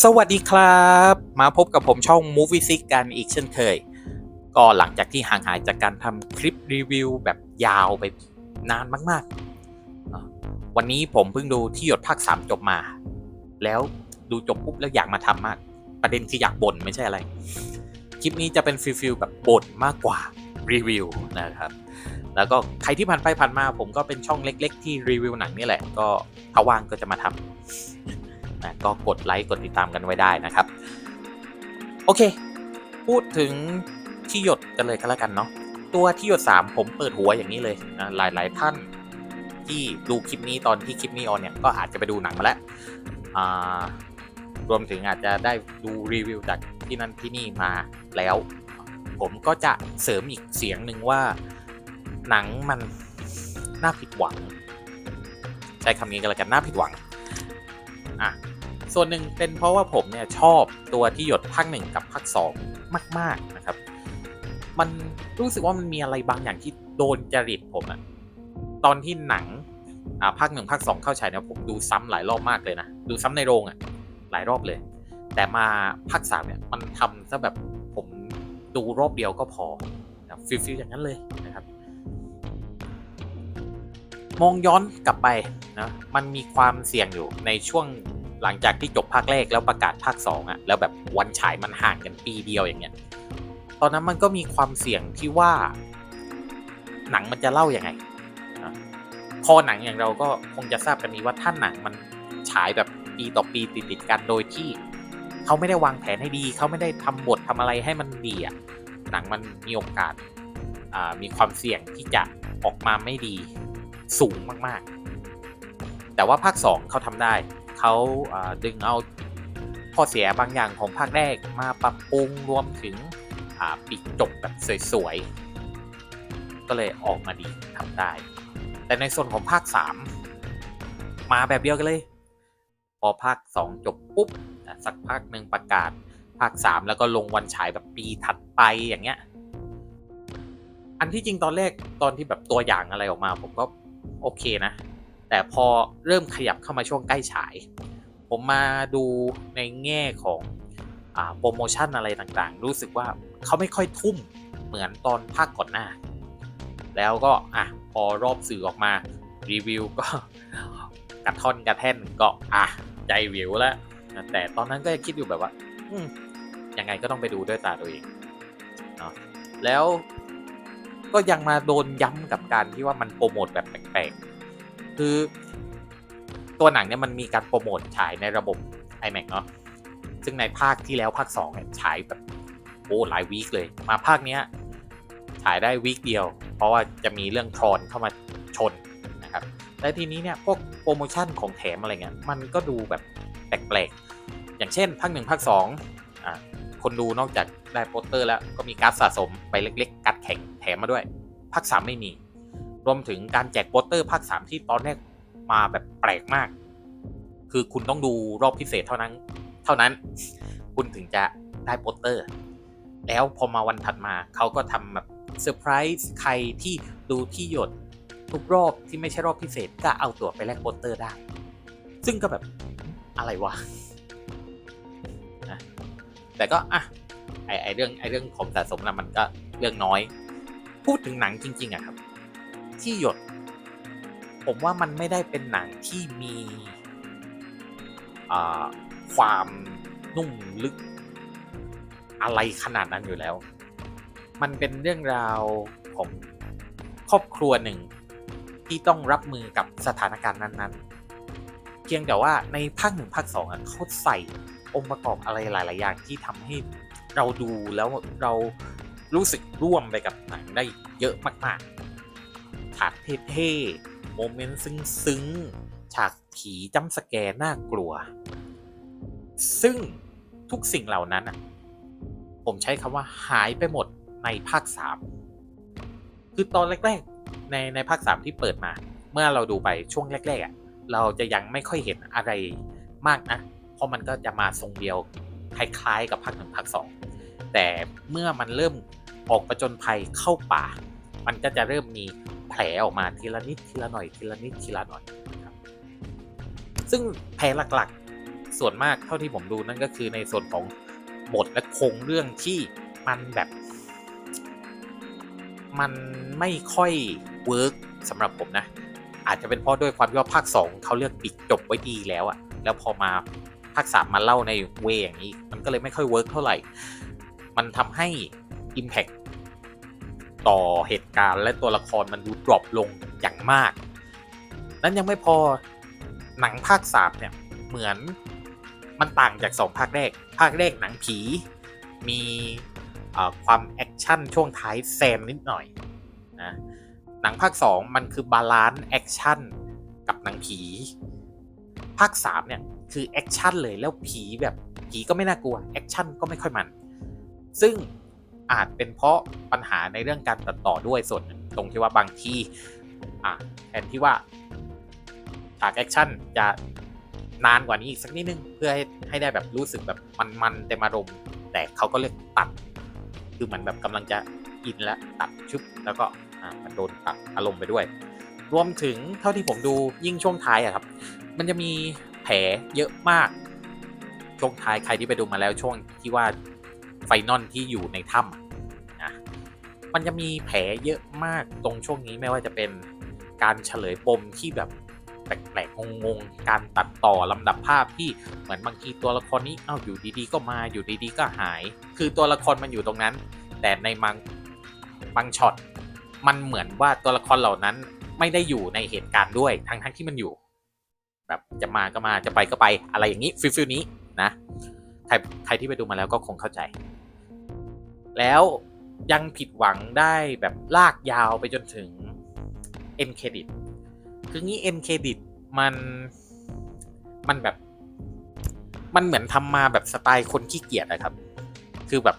สวัสดีครับ มาพบกับผมช่อง Movie s i c กันอีกเช่นเคย ก็หลังจากที่ห่างหายจากการทำคลิปรีวิวแบบยาวไปนานมากๆ วันนี้ผมเพิ่งดูที่หยดภาค 3 จบมา แล้วดูจบปุ๊บแล้วอยากมาทำมาก ประเด็นคืออยากบ่นไม่ใช่อะไร คลิปนี้จะเป็นฟิลฟิลแบบบ่นมากกว่ารีวิวนะครับ แล้วก็ใครที่ผ่านไปผ่านมา ผมก็เป็นช่องเล็ก ๆ ที่รีวิวหนังนี่แหละ ก็ถ้าว่างก็จะมาทำ นะก็กดไลค์กดติดตามกันไว้ได้นะครับ โอเค พูดถึงที่หยดกันเลยก็แล้วกันเนาะตัวที่หยด 3 ผมเปิดหัวอย่างนี้เลยนะหลาย ๆ ท่านที่ดูคลิปนี้ตอนที่คลิปนี้ออนเนี่ยก็อาจจะไปดูหนังมาแล้วรวมถึงอาจจะได้ดูรีวิวจากที่นั่นที่นี่มาแล้ว ผมก็จะเสริมอีกเสียงหนึ่งว่าหนังมันน่าผิดหวัง ใช้คำนี้กันแล้วกันน่าผิดหวังอะ ส่วนหนึ่งเป็นเพราะว่าผมเนี่ยชอบตัวที่หยดภาคหนึ่งกับภาคสองมาก ๆนะครับ มันรู้สึกว่ามันมีอะไรบางอย่างที่โดนจริตผมอะตอนที่หนังอ่าภาคหนึ่งภาคสองเข้าฉายเนี่ยผมดูซ้ำหลายรอบมากเลยนะดูซ้ำในโรงอะหลายรอบเลย แต่มาภาคสามเนี่ยมันทำซะแบบผมดูรอบเดียวก็พอฟิลฟิลอย่างนั้นเลยนะครับ มองย้อนกลับไปนะมันมีความเสี่ยงอยู่ในช่วง หลังจากที่จบภาคแรกแล้วประกาศภาค2อะ่ะแล้วแบบวันฉายมันห่างกันปีเดียวอย่างเงี้ย ตอนนั้นมันก็มีความเสี่ยงที่ว่า หนังมันจะเล่ายัางไงนะคอหนังอย่างเราก็คงจะทราบกันนี้ว่าถ้าหนังมันฉายแบบปีต่อปีติดๆกันโดยที่เขาไม่ได้วางแผนให้ดีเขาไม่ได้ทำบททำอะไรให้มันดีอะหนังมันมีโอกาสมีความเสี่ยงที่จะออกมาไม่ดีสูงมาก ๆ แต่ว่าภาค 2เขาทำได้ เขาดึงเอาข้อเสียบางอย่างของภาคแรกมาปรับปรุงรวมถึงปิดจบแบบสวยๆ ก็เลยออกมาดีทำได้ แต่ในส่วนของภาค 3 มาแบบเดียวกันเลย พอภาค 2 จบปุ๊บ สักพักหนึ่งประกาศภาค 3 แล้วก็ลงวันฉายแบบปีถัดไปอย่างเงี้ย อันที่จริงตอนแรกตอนที่แบบตัวอย่างอะไรออกมา ผมก็โอเคนะ แต่พอเริ่มขยับเข้ามาช่วงใกล้ฉาย ผมมาดูในแง่ของอโปรโมชั่นอะไรต่างๆ รู้สึกว่าเขาไม่ค่อยทุ่มเหมือนตอนภาคก่อนหน้า แล้วก็อะพอรอบสื่อออกมารีวิวก็กระท่อนกระแท่นก็อะใจวิวแล้วแต่ตอนนั้นก็ยังคิดอยู่แบบว่าอืยังไงก็ต้องไปดูด้วยตาตัวเองเนาะแล้วก็ยังมาโดนย้ำกับการที่ว่ามันโปรโมทแบบแปลกๆ คือตัวหนังเนี่ยมันมีการโปรโมทฉายในระบบ iMac เนาะซึ่งในภาคที่แล้วภาค2เนี่ยฉายแบบโอ้หลายวีคเลย มาภาคเนี้ยฉายได้วีคเดียว เพราะว่าจะมีเรื่องทรอนเข้ามาชนนะครับและทีนี้เนี่ยพวกโปรโมชั่นของแถมอะไรเงี้ยมันก็ดูแบบแปลกๆ อย่างเช่นภาคหนึ่งภาคสองอ่าคนดูนอกจากได้โปสเตอร์แล้วก็มีการ์ดสะสมไปเล็ก ๆการ์ดแข่งแถมมาด้วยภาค3ไม่มี รวมถึงการแจกโปสเตอร์ภาค 3 ที่ตอนแรกมาแบบแปลกมาก คือคุณต้องดูรอบพิเศษเท่านั้น เท่านั้น คุณถึงจะได้โปสเตอร์ แล้วพอมาวันถัดมาเขาก็ทำแบบเซอร์ไพรส์ใครที่ดูที่หยดทุกรอบที่ไม่ใช่รอบพิเศษก็เอาตั๋วไปแลกโปสเตอร์ได้ ซึ่งก็แบบอะไรวะแต่ก็อะไอไอเรื่องไอเรื่องของสะสมนะมันก็เรื่องน้อย พูดถึงหนังจริง ๆอะครับ ที่หยด ผมว่ามันไม่ได้เป็นหนังที่มีความนุ่มลึกอะไรขนาดนั้นอยู่แล้ว มันเป็นเรื่องราวของครอบครัวหนึ่งที่ต้องรับมือกับสถานการณ์นั้นๆ เพียงแต่ว่าในภาคหนึ่งภาคสองเขาใส่องค์ประกอบอะไรหลาย ๆ อย่างที่ทำให้เราดูแล้วเรารู้สึกร่วมไปกับหนังได้เยอะมาก ๆากเท่ๆ โมเมนต์ซึ้งๆ ฉากผีจำสแกร์น่ากลัว ซึ่งทุกสิ่งเหล่านั้นผมใช้คำว่าหายไปหมดในภาค 3 คือตอนแรกๆ ในในภาค 3 ที่เปิดมา เมื่อเราดูไปช่วงแรกๆอะเราจะยังไม่ค่อยเห็นอะไรมากนะ เพราะมันก็จะมาทรงเดียวคล้ายๆ กับภาคหนึ่งภาคสองแต่เมื่อมันเริ่มออกประจนภัยเข้าป่า มันก็จะเริ่มมี แผลออกมาทีละนิดทีละหน่อยทีละนิดทีละหน่อยครับซึ่งแผลหลักๆ ส่วนมากเท่าที่ผมดูนั่นก็คือในส่วนของบทและโครงเรื่องที่มันแบบ มันไม่ค่อยเวิร์กสำหรับผมนะ อาจจะเป็นเพราะด้วยความที่ว่าภาค 2เขาเลือกปิดจบไว้ดีแล้วอะแล้วพอมาภาค 3 มาเล่าในเวอย่างนี้ มันก็เลยไม่ค่อยเวิร์กเท่าไหร่ มันทำให้ Impact ต่อเหตุการณ์และตัวละครมันดูดรอปลงอย่างมาก นั้นยังไม่พอหนังภาค3เนี่ยเหมือนมันต่างจาก2ภาคแรก ภาคแรกหนังผี มีความแอคชั่นช่วงท้ายแซมนิดหน่อยนะหนังภาค 2 มันคือบาลานซ์แอคชั่นกับหนังผี ภาค 3 เนี่ย คือแอคชั่นเลยแล้วผีแบบผีก็ไม่น่ากลัว แอคชั่นก็ไม่ค่อยมัน ซึ่ง อาจเป็นเพราะปัญหาในเรื่องการตัดต่อด้วยส่วนตรงที่ว่าบางทีแทนที่ว่าฉากแอคชั่นจะนานกว่านี้อีกสักนิดนึง เพื่อให้ให้ได้แบบรู้สึกแบบมันๆเต็มอารมณ์แต่เขาก็เลือกตัด คือเหมันแบบกำลังจะอินแล้วตัดชุบแล้วก็มันโดนตัดอารมณ์ไปด้วย รวมถึงเท่าที่ผมดูยิ่งช่วงท้ายอะครับ มันจะมีแผลเยอะมาก ช่วงท้ายใครที่ไปดูมาแล้วช่วงที่ว่าไฟนอลที่อยู่ในถ้ำ มันจะมีแผลเยอะมากตรงช่วงนี้ไม่ว่าจะเป็นการเฉลยปมที่แบบแปลกๆงงๆ การตัดต่อลำดับภาพที่เหมือนบางทีตัวละครนี้เอ้าอยู่ดีๆ ก็มาอยู่ดีๆ ก็หาย คือตัวละครมันอยู่ตรงนั้น แต่ในบางบางช็อตมันเหมือนว่าตัวละครเหล่านั้นไม่ได้อยู่ในเหตุการณ์ด้วยทั้งๆที่มันอยู่ แบบจะมาก็มาจะไปก็ไปอะไรอย่างนี้ฟิลฟิลนี้นะใครใครที่ไปดูมาแล้วก็คงเข้าใจ แล้ว ยังผิดหวังได้แบบลากยาวไปจนถึง end credit คืองี้ end credit มันมันแบบ มันเหมือนทำมาแบบสไตล์คนขี้เกียจอะครับ คือแบบ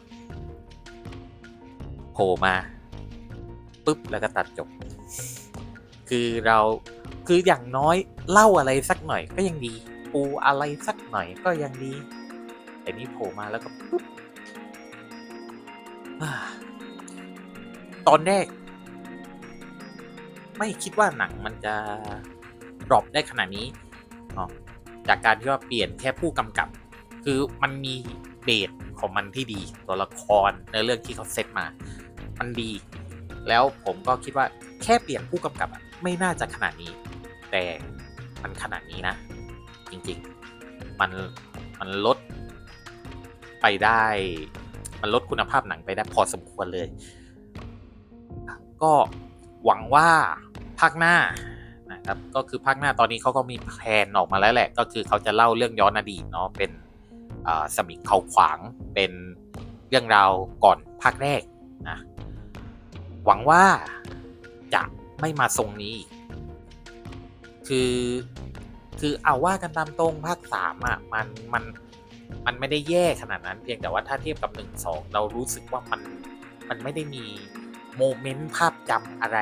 โผล่มาปุ๊บแล้วก็ตัดจบ คือเราคืออย่างน้อยเล่าอะไรสักหน่อยก็ยังดี ปูอะไรสักหน่อยก็ยังดีแต่นี่โผล่มาแล้วก็ปุ๊บ ตอนแรก ไม่คิดว่าหนังมันจะดรอปได้ขนาดนี้เนาะจากการที่ว่าเปลี่ยนแค่ผู้กำกับ คือมันมีเบสของมันที่ดีตัวละครในเรื่องที่เขาเซตมา มันดี แล้วผมก็คิดว่าแค่เปลี่ยนผู้กำกับไม่น่าจะขนาดนี้ แต่มันขนาดนี้นะ จริงๆ มันมันลดไปได้ มันลดคุณภาพหนังไปได้พอสมควรเลย ก็หวังว่าภาคหน้านะครับก็คือภาคหน้าตอนนี้เขาก็มีแผนออกมาแล้วแหละ ก็คือเขาจะเล่าเรื่องย้อนอดีตเนาะเป็นสมิงเขาขวางเป็นเรื่องราวก่อนภาคแรกนะหวังว่าจะไม่มาทรงนี้ คือคือเอาว่ากันตามตรงภาคสามอะมันมันมันไม่ได้แย่ขนาดนั้นเพียงแต่ว่าถ้าเทียบกับหนึ่งสองเรารู้สึกว่ามันมันไม่ได้มี โมเมนต์ภาพจำอะไร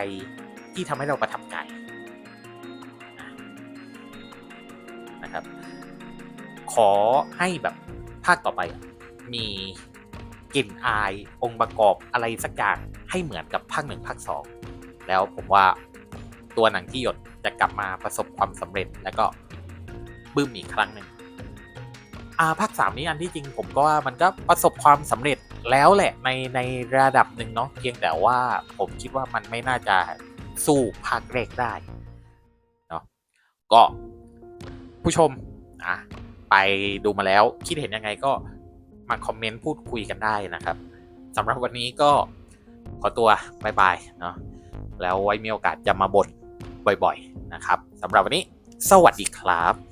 ที่ทำให้เราประทับใจนะครับ ขอให้แบบภาคต่อไป มีกลิ่นอายองค์ประกอบอะไรสักอย่างให้เหมือนกับภาคหนึ่งภาคสองแล้วผมว่าตัวหนังที่หยดจะกลับมาประสบความสำเร็จแล้วก็บึ้มอีกครั้งหนึ่ง อ่าภาคสามนี้อันที่จริงผมก็ว่ามันก็ประสบความสำเร็จแล้วแหละในในระดับหนึ่งเนาะเพียงแต่ว่าผมคิดว่ามันไม่น่าจะสู้ภาคแรกได้เนาะก็ผู้ชมอะไปดูมาแล้วคิดเห็นยังไงก็มาคอมเมนต์พูดคุยกันได้นะครับสำหรับวันนี้ก็ขอตัวบายบายเนาะแล้วไว้มีโอกาสจะมาบ่นบ่อยๆนะครับสำหรับวันนี้ สวัสดีครับ